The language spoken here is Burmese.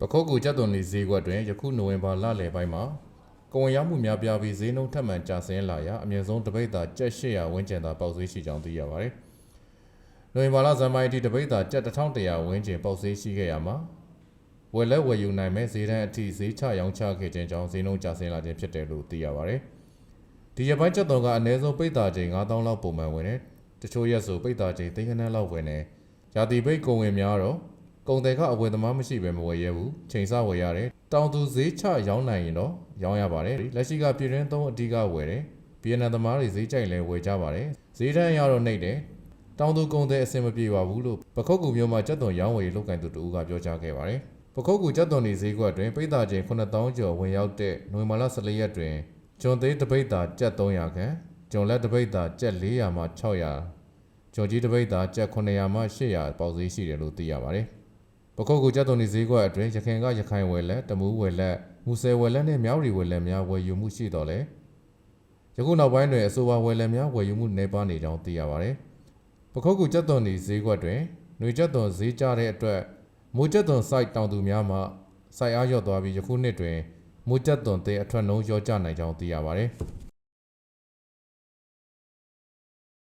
ပခုတ်ကူကျက်သွန်နေဈေးကွက်တွင်ယခုနိုဝင်ဘာလလယ်ပိုင်းမှာကုန်ဝင်ရောက်မှုများပြားပြီးဈေးနှုန်းထပ်မံကျဆင်းလာရာအမြင့်ဆုံးတပိတ်တာကျက်800ဝန်းကျင်သာပေါက်ဈေးရှိကြောင်းသိရပါတယ်။နိုဝင်ဘာလဇန်မိုင်တီတပိတ်တာကျက်1100ဝန်းကျင်ပေါက်ဈေးရှိခဲ့ရမှာဝယ်လက်ဝယ်ယူနိုင်မဲ့ဈေးတန်းအထိဈေးချရောင်းချခဲ့ခြင်းကြောင့်ဈေးနှုန်းကျဆင်းလာခြင်းဖြစ်တယ်လို့သိရပါတယ်။ဒီရက်ပိုင်းကျက်သွန်ကအနည်းဆုံးပိတ်တာချိန်9000လောက်ပုံမှန်ဝင်တယ်။တချို့ရက်ဆိုပိတ်တာချိန်သိန်းကနန်းလောက်ဝင်တယ်။ရာသီပိတ်ကုန်ဝင်များတော့ ကုန်တယ်ကအဝယ်သမားမရှိပဲမဝယ်ရဘူးချိန်ဆဝယ်ရတယ်တောင်သူဈေးချရောင်းနိုင်ရင်တော့ရောင်းရပါတယ်လက်ရှိကပြည်တွင်းသုံးအဓိကဝယ်တယ်ဗီယက်နမ်သမားတွေဈေးကြိုက်လဲဝယ်ကြပါတယ်ဈေးတန်းရတော့နှိပ်တယ်တောင်သူကုန်တယ်အဆင်မပြေပါဘူးလို့ပခုတ်ကူမျိုးမှာကြက်သွန်ရောင်းဝယ်လုပ်ကင်သူတူကပြောကြားခဲ့ပါတယ်ပခုတ်ကူကြက်သွန်ဒီဈေးကွက်တွင်ပိတ်တာချိန်9000ကျော်ဝင်ရောက်တဲ့နိုဝင်ဘာလ14ရက်တွင်ကျွန်သေးတပိတ်တာကြက်300ခန့်ကျွန်လက်တပိတ်တာကြက်400မှ600ကျော်ကြီးတပိတ်တာကြက်900မှ800ပေါက်ဈေးရှိတယ်လို့သိရပါတယ် ပခုတ်ကူကျက်သွန်ဒီဈေးကွက်အတွင်းရခိုင်ကရခိုင်ဝယ်လက်တမူးဝယ်လက်မူဆယ်ဝယ်လက်နဲ့မြောက်ရီဝယ်လက်များဝယ်ယူမှုရှိတော်လဲယခုနောက်ပိုင်းတွင်အဆိုပါဝယ်လက်များဝယ်ယူမှုနှိပ်ပါနေကြောင်းသိရပါတယ်ပခုတ်ကူကျက်သွန်ဒီဈေးကွက်တွင်ຫນွေကျက်သွန်ဈေးကျတဲ့အတွက်မိုးကျက်သွန် site တောင်သူများမှစိုက်အားလျော့သွားပြီးယခုနှစ်တွင်မိုးကျက်သွန်သေးအထွက်နှုန်းလျော့ကျနိုင်ကြောင်းသိရပါတယ်